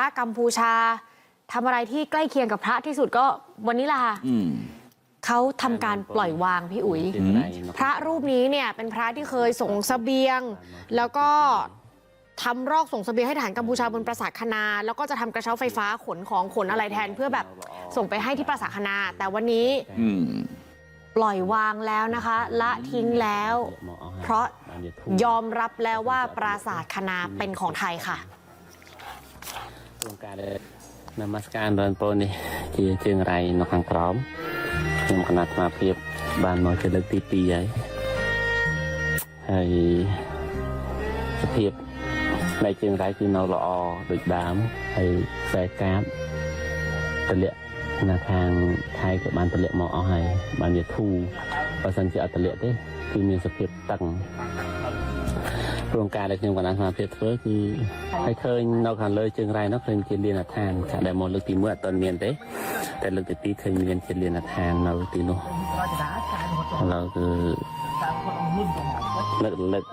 ระกัมพูชาทำอะไรที่ใกล้เคียงกับพระที่สุดก็วันนี้แหละค่ะอืมเขาทำการปล่อยวางพี่อุ๋ยอืมพระรูปนี้เนี่ยเป็นพระที่เคยส่งเสบียง แล้วก็ทำรอกส่งเสบียงให้ทหารกัมพูชาบนปราสาทคณาแล้วก็จะทำกระเช้าไฟฟ้าขนของขนอะไรแทนเพื่อแบบส่งไปให้ที่ปราสาทคณาแต่วันนี้อืมปล่อยวางแล้วนะคะ ละทิ้งแล้ว เพราะยอมรับแล้วว่าปราสาทคณาเป็นของไทยค่ะ ក្នុងការដែលនមស្ការរនពរនេះជាជើងរៃនៅខាងក្រោមខ្ញុំគណៈស្មារភាពបានមកជាលើកទី2ហើយហើយសភាពផ្នែកជើងរៃគឺនៅល្អដូចដើមហើយខ្សែកាបតម្លាក់នៅខាងថៃក៏បានតម្លាក់មកអស់ហើយបានវាធូរបើសិនជាអត់តម្លាក់ទេគឺមានសភាពតឹង ព្រមការដែលខ្ញុំកណ្ដាលសមាភិបធ្វើគឺឲ្យឃើញនៅខាងលើជើងរ៉ៃនោះឃើញជាលានដ្ឋានចាដែលមកលើកទី1អត់ទាន់មានទេតែលើកទី2ឃើញមានជាលានដ្ឋាននៅទីនោះឥឡូវគឺលើកលើក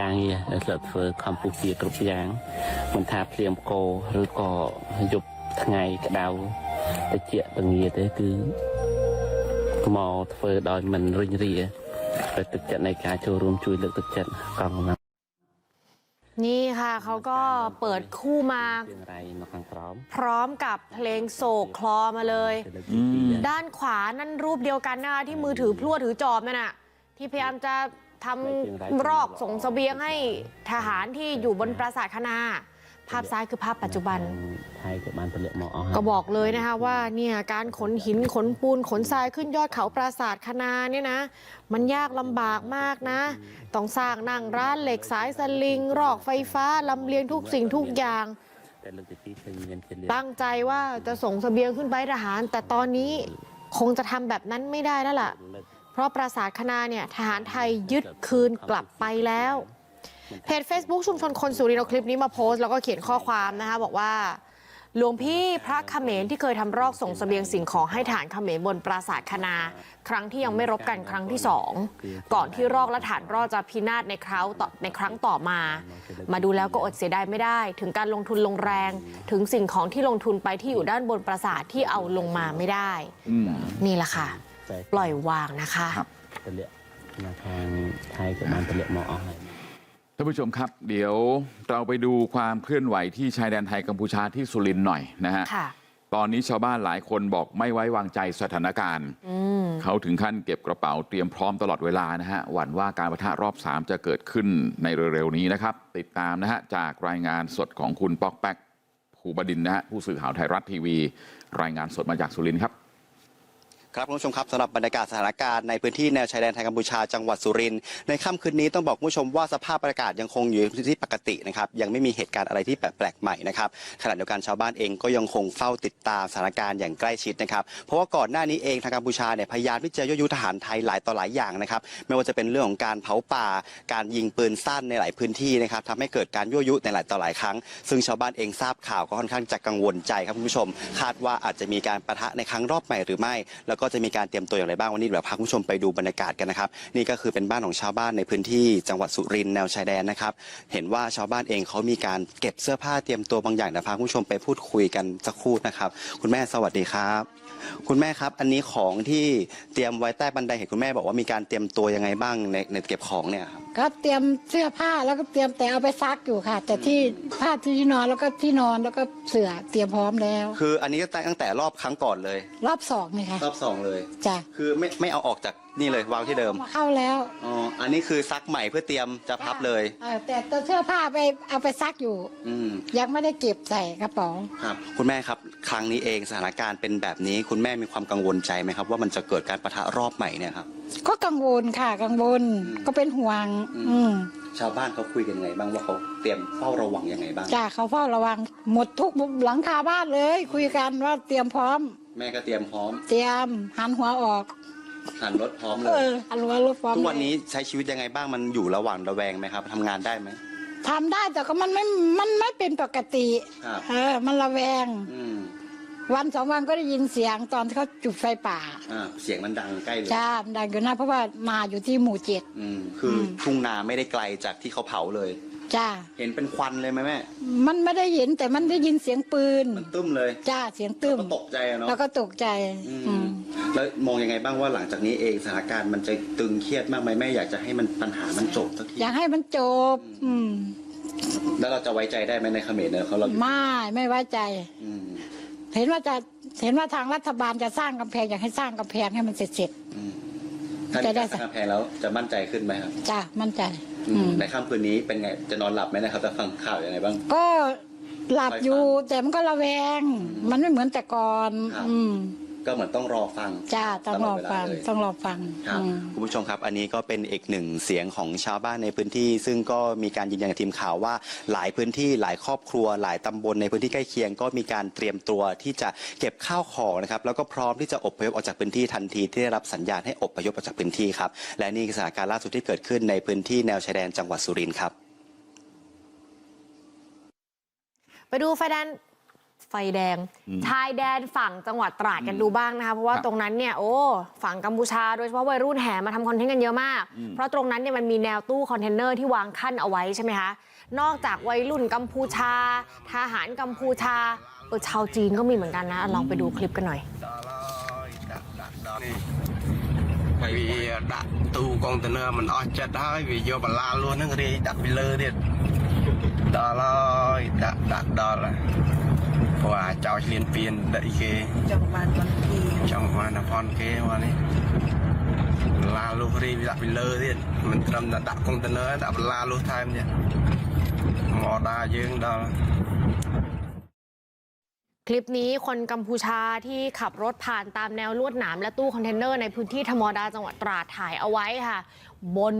ការងារដែលស្លាប់ធ្វើកម្ពុជាគ្រប់យ៉ាងមិនថាភ្លៀងកោឬក៏យប់ថ្ងៃក្តៅតិចតងារទេគឺមកធ្វើដោយមិនរិញរា เปิดตึกจัดในการโชว์รวมช่วยเลือกตึกจัดกองกำลังนี่ค่ะเขาก็เปิดคู่มา พร้อมกับเพลงโศกคลอมาเลย ด้านขวานั่นรูปเดียวกันนะคะที่มือถือพลั่วถือจอบนั่นน่ะ ที่พยายามจะทำรอกส่งสเสบียงให้ทหารที่อยู่บนปราสาทคณา ภาพซ้ายคือภาพปัจจุบัน ก็บอกเลยนะคะว่าเนี่ยการขนหินขนปูนขนทรายขึ้นยอดเขาปราสาทคณาเนี่ยนะ มันยากลำบากมากนะ ต้องสร้างนั่งร้านเหล็กสายสลิง รอกไฟฟ้าลำเลียงทุกสิ่งทุกอย่าง ตั้งใจว่าจะส่งสเสบียงขึ้นไปทหาร แต่ตอนนี้คงจะทำแบบนั้นไม่ได้แล้วล่ะ เพราะปราสาทคณาเนี่ยทหารไทยยึดคืนกลับไปแล้ว เพจ Facebook ชุมชนคนสุรินทร์เอาคลิปนี้มาโพสต์แล้วก็เขียนข้อความนะคะบอกว่า หลวงพี่พระเขมรที่เคยทำรอกส่งสเสบียงสิ่งของให้ฐานเขมรบนปราสาทคณา ครั้งที่ยังไม่รบกันครั้งที่สองก่อนที่รอกและฐานรอกจะพินาศในคราวต่อในครั้งต่อมา มาดูแล้วก็อดเสียดายไม่ได้ ถึงการลงทุนลงแรง ถึงสิ่งของที่ลงทุนไปที่อยู่ด้านบนปราสาทที่เอาลงมาไม่ได้ นี่แหละค่ะ ปล่อยวางนะคะ ตะเลียมาทางไทยกับมันตะเลียมองออก ท่านผู้ชมครับเดี๋ยวเราไปดูความเคลื่อนไหวที่ชายแดนไทยกัมพูชาที่สุรินทร์หน่อยนะฮะค่ะตอนนี้ชาวบ้านหลายคนบอกไม่ไว้วางใจสถานการณ์อืมเขาถึงขั้นเก็บกระเป๋าเตรียมพร้อมตลอดเวลานะฮะหวั่นว่าการประทะรอบ3จะเกิดขึ้นในเร็วๆนี้นะครับ ติดตามนะฮะจากรายงานสดของคุณป๊อกแป๊กภูบดินทร์นะฮะผู้สื่อข่าวไทยรัฐทีวี รายงานสดมาจากสุรินทร์ครับ ครับคุณผู้ชมครับสำหรับบรรยากาศสถานการณ์ในพื้นที่แนวชายแดนไทยกัมพูชาจังหวัดสุรินทร์ในค่ำคืนนี้ต้องบอกคุณผู้ชมว่าสภาพอากาศยังคงอยู่ที่ปกตินะครับยังไม่มีเหตุการณ์อะไรที่แปลกๆใหม่นะครับขณะเดียวกันชาวบ้านเองก็ยังคงเฝ้าติดตามสถานการณ์อย่างใกล้ชิดนะครับเพราะว่าก่อนหน้านี้เองทางกัมพูชาเนี่ยพยายามที่จะยั่วยุทหารไทยหลายต่อหลายอย่างนะครับไม่ว่าจะเป็นเรื่องของการเผาป่า การยิงปืนสั้นในหลายพื้นที่นะครับทำให้เกิดการยั่วยุในหลายต่อหลายครั้ง ซึ่งชาวบ้านเองทราบข่าวก็ค่อนข้างจะกังวลใจครับคุณผู้ชม คาดว่าอาจจะมีการประทะในครั้งรอบใหม่หรือไม่แล้วก็็จะมีการเตรียมตัวอย่างไรบ้างวันนี้เดี๋ยวพาคุณผู้ชมไปดูบรรยากาศกันนะครับ นี่ก็คือเป็นบ้านของชาวบ้านในพื้นที่จังหวัดสุรินทร์แนวชายแดนนะครับ เห็นว่าชาวบ้านเองเขามีการเก็บเสื้อผ้าเตรียมตัวบางอย่างเดี๋ยวพาคุณผู้ชมไปพูดคุยกันสักครู่นะครับ คุณแม่สวัสดีครับ คุณแม่ครับ อันนี้ของที่เตรียมไว้ใต้บันไดเห็นคุณแม่บอกว่ามีการเตรียมตัวยังไงบ้างในในเก็บของเนี่ยครับ ก็เตรียมเสื้อผ้าแล้วก็เตรียมแต่เอาไปซักอยู่ค่ะ แต่ที่ผ้าที่นอนแล้วก็ที่นอนแล้วก็เสื่อเตรียมพร้อมแล้ว คืออันนี้ก็ตั้งแต่รอบครั้งก่อนเลย รอบสองนี่ค่ะรอบสองเลยจ้ะคือไม่ไม่เอาออกจาก นี่เลยวางที่เดิมมาเข้าแล้วอ๋อ อันนี้คือซักใหม่เพื่อเตรียมจะพับเลย เออแต่ตัวเสื้อผ้าไปเอาไปซักอยู่ อืม ยังไม่ได้เก็บใส่กระเป๋าครับคุณแม่ครับ ครั้งนี้เองสถานการณ์เป็นแบบนี้ คุณแม่มีความกังวลใจไหมครับ ว่ามันจะเกิดการประทะรอบใหม่เนี่ยครับ ก็กังวลค่ะ กังวลอืมก็เป็นห่วง อืม อืมชาวบ้านเขาคุยกันยังไงบ้างว่าเขาเตรียมเฝ้าระวังยังไงบ้าง จ้ะเขาเฝ้าระวังหมดทุกหลังคาบ้านเลย คุยกันว่าเตรียมพร้อม แม่ก็เตรียมพร้อม เตรียมหันหัวออก หันรถพร้อมเลเอยอหันหัวรถพร้อมทุกวันเลยนี้ใช้ชีวิตยังไงบ้างมันอยู่ระหว่างระแวงไหมครับทำงานได้ไหม ทำได้แต่ก็มันไม่ มันไม่เป็นปกติ ครับ เออ มันระแวง อืมวันสองวันก็ได้ยินเสียงตอนที่เขาจุดไฟป่า อ่าเสียงมันดังใกล้เลยจ้าดังอยู่นะเพราะว่ามาอยู่ที่หมู่เจ็ด อืมคืออม ทุ่งนาไม่ได้ไกลจากที่เขาเผาเลย จ้า เห็นเป็นควันเลยไหมแม่มันไม่ได้เห็นแต่มันได้ยินเสียงปืน มันตึ้มเลยจ้า เสียงตึ้มก็ตกใจอะเนาะ แล้วก็ตกใจ อืม อืม แล้วมองยังไงบ้างว่าหลังจากนี้เองสถานการณ์มันจะตึงเครียดมากไหมแม่อยากจะให้มันปัญหามันจบสักทีอยากให้มันจบ อืมแล้วเราจะไว้ใจได้ไหมในเขมรเนี่ยเขาเราอยู่ไม่ไม่ไว้ใจ อืมเห็นว่าจะเห็นว่าทางรัฐบาลจะสร้างกำแพงอยากให้สร้างกำแพงให้มันเสร็จเสร็จ อืมถ้าจะมีได้การสร้างกำแพงแล้วจะมั่นใจขึ้นไหมครับๆจ้ามั่นใจ อือืมมในค่ำคืนนี้เป็นไงจะนอนหลับไหมนะครับจะฟังข่าวยังไงบ้าง ก็หลับอยู่คอยฟังแต่มันก็ระแวง มันไม่เหมือนแต่ก่อน ครับ อืม ก็เหมือนต้องรอฟัง จ้าต้องรอฟัง ตลดเวลาเลย ต้องรอฟังครับอืม คุณผู้ชมครับ อันนี้ก็เป็นอีกหนึ่งเสียงของชาวบ้านในพื้นที่ ซึ่งก็มีการยืนยันกับทีมข่าวว่าหลายพื้นที่หลายครอบครัว หลายตำบลในพื้นที่ใกล้เคียง ก็มีการเตรียมตัวที่จะเก็บข้าวของนะครับแล้วก็พร้อมที่จะอพยพออกจากพื้นที่ทันทีที่ได้รับสัญญาณให้อพยพออกจากพื้นที่ครับและนี่คือสถานการณ์ล่าสุดที่เกิดขึ้นในพื้นที่แนวชายแดนจังหวัดสุรินทร์ครับ ไปดูไฟแดง ไฟแดง ชายแดนฝั่งจังหวัดตราดกันดูบ้างนะคะ เพราะว่า ครับ ตรงนั้นเนี่ยโอ้ฝั่งกัมพูชา โดยเฉพาะวัยรุ่นแห่มาทำคอนเทนต์กันเยอะมาก เพราะตรงนั้นเนี่ยมันมีแนวตู้คอนเทนเนอร์ที่วางขั้นเอาไว้ใช่ไหมคะ นอกจากวัยรุ่นกัมพูชา ทหารกัมพูชาเออชาวจีนก็มีเหมือนกันนะ ลองไปดูคลิปกันหน่อย វាដាក់ទូកុងតឺន័រមិនអស់ចិត្តហើយវាយកបន្លាលលួសហ្នឹងរាយដាក់ពីលើទៀតដល់ហើយដាក់ដាក់ដល់ ว่าเจ้าเรียนเปลี่ยนได้เกจังหวัดนพีจังหวัดนคเกวันนี้ลาลูกรีวิเลอร์มันตรำดักคงตเนอดับลาลูไทม์เนี่ยมอดายิงดาวคลิปนี้คนกัมพูชาที่ขับรถผ่านตามแนวลวดหนามและตู้คอนเทนเนอร์ในพื้นที่ธรรมดาจังหวัดตราดถ่ายเอาไว้ค่ะ บน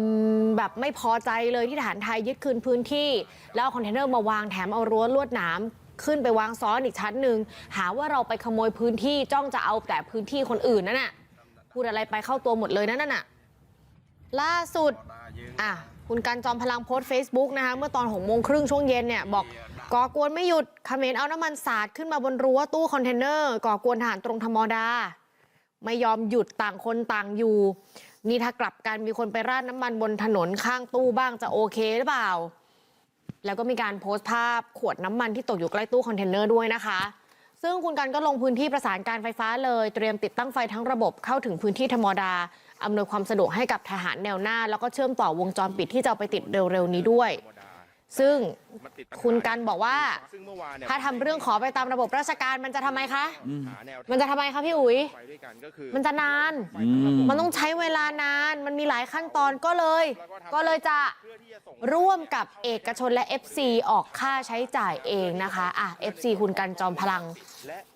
แบบไม่พอใจเลยที่ฐานไทยยึดคืนพื้นที่ แล้วคอนเทนเนอร์มาวางแถมเอารั้วลวดหนาม ขึ้นไปวางซ้อนอีกชั้นหนึ่งหาว่าเราไปขโมยพื้นที่จ้องจะเอาแต่พื้นที่คนอื่นนั่นน่ะพูดอะไรไปเข้าตัวหมดเลยนั่นน่ะล่าสุดอะคุณการจอมพลังโพสต์ Facebook นะคะเมื่อตอนหกโมงครึ่งช่วงเย็นเนี่ยบอกก่อกวนไม่หยุดเขมรเอาน้ำมันสาดขึ้นมาบนรั้วตู้คอนเทนเนอร์ก่อกวนทหารตรงธรรมดา ไม่ยอมหยุดต่างคนต่างอยู่ นี่ถ้ากลับกันมีคนไปราดน้ำมันบนถนนข้างตู้บ้างจะโอเคหรือเปล่า แล้วก็มีการโพสต์ภาพขวดน้ำมันที่ตกอยู่ใกล้ตู้คอนเทนเนอร์ด้วยนะคะ ซึ่งคุณกันก็ลงพื้นที่ประสานการไฟฟ้าเลยเตรียมติดตั้งไฟทั้งระบบเข้าถึงพื้นที่ธรรมดาอำนวยความสะดวกให้กับทหารแนวหน้า แล้วก็เชื่อมต่อวงจรปิดที่จะเอาไปติดเร็วๆนี้ด้วย ซึ่งคุณกันบอกว่าถ้าทำเรื่องขอไปตามระบบราชการมันจะทำไมคะมันจะทำไมคะพี่อุ๋ยมันจะนานมันต้องใช้เวลานานมันมีหลายขั้นตอนก็เลย ก็เลยจะร่วมกับเอกชนและ FC ออกค่าใช้จ่ายเองนะคะอะ FC คุณกันจอมพลัง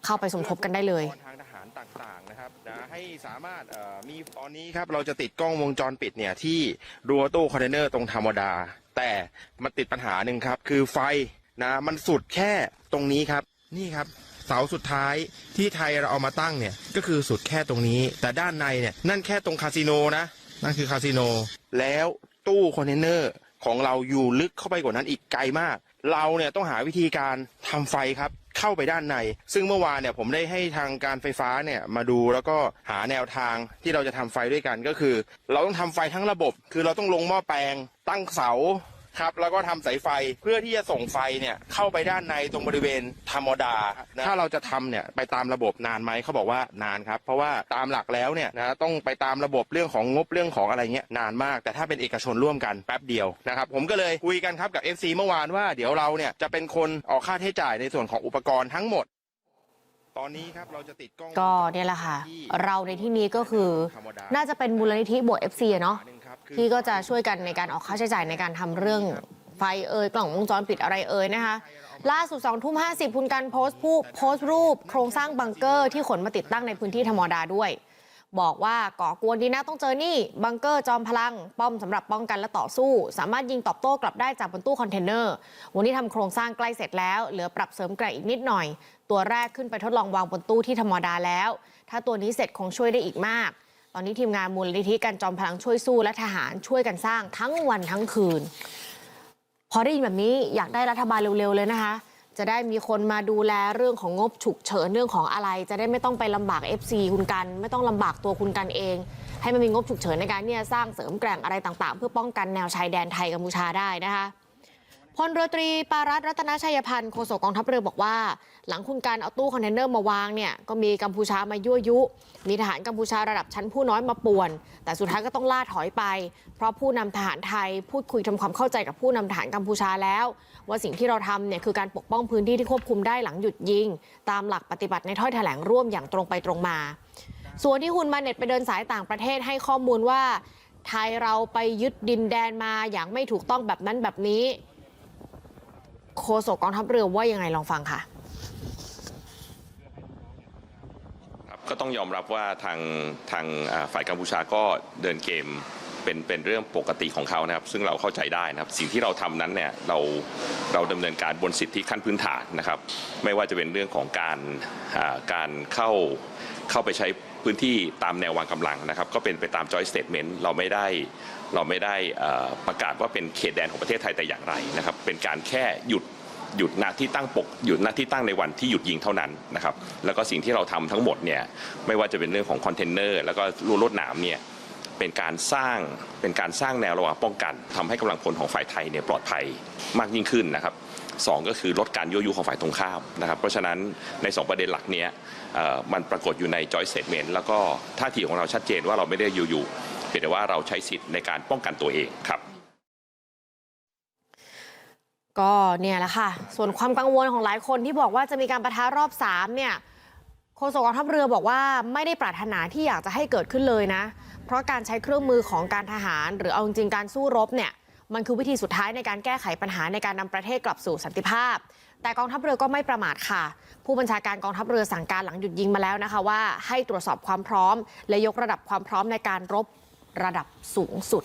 เข้าไปสมทบกันได้เลยทางทหารต่างๆนะครับนะให้สามารถเอ่อมีตอนนี้ครับเราจะติดกล้องวงจรปิดเนี่ยที่รั้วตู้คอนเทนเนอร์ตรงธรรมดา แต่มันติดปัญหาหนึ่งครับ คือไฟนะมันสุดแค่ตรงนี้ครับ นี่ครับ เสาสุดท้ายที่ไทยเราเอามาตั้งเนี่ยก็คือสุดแค่ตรงนี้ แต่ด้านในเนี่ยนั่นแค่ตรงคาสิโนนะนั่นคือคาสิโนแล้วตู้คอนเทนเนอร์ของเราอยู่ลึกเข้าไปกว่านั้นอีกไกลมาก เราเนี่ยต้องหาวิธีการทำไฟครับเข้าไปด้านใน ซึ่งเมื่อวานเนี่ยผมได้ให้ทางการไฟฟ้าเนี่ยมาดูแล้วก็หาแนวทางที่เราจะทำไฟด้วยกันก็คือ เราต้องทำไฟทั้งระบบ คือเราต้องลงหม้อแปลง ตั้งเสา ครับแล้วก็ทำสายไฟเพื่อที่จะส่งไฟเนี่ยเข้าไปด้านในตรงบริเวณธรรมดานะถ้าเราจะทำเนี่ยไปตามระบบนานไหมเขาบอกว่านานครับ เพราะว่าตามหลักแล้วเนี่ยนะต้องไปตามระบบเรื่องของงบเรื่องของอะไรเงี้ยนานมาก แต่ถ้าเป็นเอกชนร่วมกันแป๊บเดียวนะครับผมก็เลยคุยกันครับกับ FC เมื่อวานว่าเดี๋ยวเราเนี่ยจะเป็นคนออกค่าใช้จ่ายในส่วนของอุปกรณ์ทั้งหมดตอนนี้ครับเราจะติดกล้องก็เนี่ยแหละค่ะ เราในที่นี้ก็คือธรรมดาน่าจะเป็นมูลนิธิบวก FC อะเนาะหนึ่งครับคือ ที่ก็จะช่วยกันในการออกค่าใช้จ่ายในการทำเรื่องไฟเอ่ยกล่องวงจรปิดอะไรเอ่ยนะคะ ล่าสุด2ทุ่ม50คุณกันโพสต์ผู้โพสต์รูป โครงสร้างบังเกอร์ที่ขนมาติดตั้งในพื้นที่ธรรมดาด้วย บอกว่าก่อกวนดีนะต้องเจอนี่ บังเกอร์จอมพลัง ป้อมสำหรับป้องกันและต่อสู้ สามารถยิงตอบโต้กลับได้จากบนตู้คอนเทนเนอร์วันนี้ทำโครงสร้างใกล้เสร็จแล้วเหลือปรับเสริมแกร่อีกนิดหน่อย ตัวแรกขึ้นไปทดลองวางบนตู้ที่ธรรมดาแล้ว ถ้าตัวนี้เสร็จคงช่วยได้อีกมาก ตอนนี้ทีมงานมูลนิธิการจอมพลังช่วยสู้และทหารช่วยกันสร้างทั้งวันทั้งคืน พอได้ยินแบบนี้อยากได้รัฐบาลเร็วๆเลยนะคะ จะได้มีคนมาดูแลเรื่องของงบฉุกเฉินเรื่องของอะไร จะได้ไม่ต้องไปลำบาก FC คุณกัน ไม่ต้องลำบากตัวคุณกันเอง ให้มันมีงบฉุกเฉินในการเนี่ยสร้างเสริมแกร่งอะไรต่างๆ เพื่อป้องกันแนวชายแดนไทยกัมพูชาได้นะคะ พลเรือตรีปารัตรัตนชัยพันธ์โฆษกกองทัพเรือบอกว่า หลังคุณการเอาตู้คอนเทนเนอร์มาวางเนี่ยก็มีกัมพูชามายั่วยุ มีทหารกัมพูชาระดับชั้นผู้น้อยมาป่วน แต่สุดท้ายก็ต้องล่าถอยไป เพราะผู้นำทหารไทยพูดคุยทำความเข้าใจกับผู้นำทหารกัมพูชาแล้ว ว่าสิ่งที่เราทำเนี่ยคือการปกป้องพื้นที่ที่ควบคุมได้หลังหยุดยิง ตามหลักปฏิบัติในถ้อยแถลงร่วมอย่างตรงไปตรงมา ส่วนที่คุณมาเน็ตไปเดินสายต่างประเทศให้ข้อมูลว่า ไทยเราไปยึดดินแดนมาอย่างไม่ถูกต้องแบบนั้นแบบนี้ โฆษกกองทัพเรือว่ายังไงลองฟังค่ะครับก็ต้องยอมรับว่าทางทางฝ่ายกัมพูชาก็เดินเกมเป็นเป็นเรื่องปกติของเขานะครับ ซึ่งเราเข้าใจได้นะครับ สิ่งที่เราทำนั้นเนี่ยเราเราดำเนินการบนสิทธิขั้นพื้นฐานนะครับ ไม่ว่าจะเป็นเรื่องของการการเข้าเข้าไปใช้ พื้นที่ตามแนววางกำลังนะครับ ก็เป็นไปตาม joint statement เราไม่ได้เราไม่ได้ประกาศว่าเป็นเขตแดนของประเทศไทยแต่อย่างไรนะครับ เป็นการแค่หยุดหยุดณที่ตั้งปกหยุดณที่ตั้งในวันที่หยุดยิงเท่านั้นนะครับ แล้วก็สิ่งที่เราทำทั้งหมดเนี่ยไม่ว่าจะเป็นเรื่องของคอนเทนเนอร์แล้วก็รั้วรวดหนามเนี่ยเป็นการสร้างเป็นการสร้างแนวระหว่างป้องกันทำให้กำลังพลของฝ่ายไทยเนี่ยปลอดภัยมากยิ่งขึ้นนะครับ สองก็คือลดการยั่วยุของฝ่ายตรงข้ามนะครับเพราะฉะนั้นในสองประเด็นหลักนี้มันปรากฏอยู่ใน joint statement แล้วก็ท่าทีของเราชัดเจนว่าเราไม่ได้ยั่วยุเพียงแต่ว่าเราใช้สิทธิ์ในการป้องกันตัวเองครับก็เนี่ยแหละค่ะ ส่วนความกังวลของหลายคนที่บอกว่าจะมีการประทะรอบ3เนี่ยโฆษกกองทัพเรือบอกว่าไม่ได้ปรารถนาที่อยากจะให้เกิดขึ้นเลยนะ เพราะการใช้เครื่องมือของการทหาร หรือเอาจริงการสู้รบเนี่ย มันคือวิธีสุดท้ายในการแก้ไขปัญหาในการนำประเทศกลับสู่สันติภาพ แต่กองทัพเรือก็ไม่ประมาทค่ะ ผู้บัญชาการกองทัพเรือสั่งการหลังหยุดยิงมาแล้วนะคะว่าให้ตรวจสอบความพร้อม และยกระดับความพร้อมในการรบระดับสูงสุด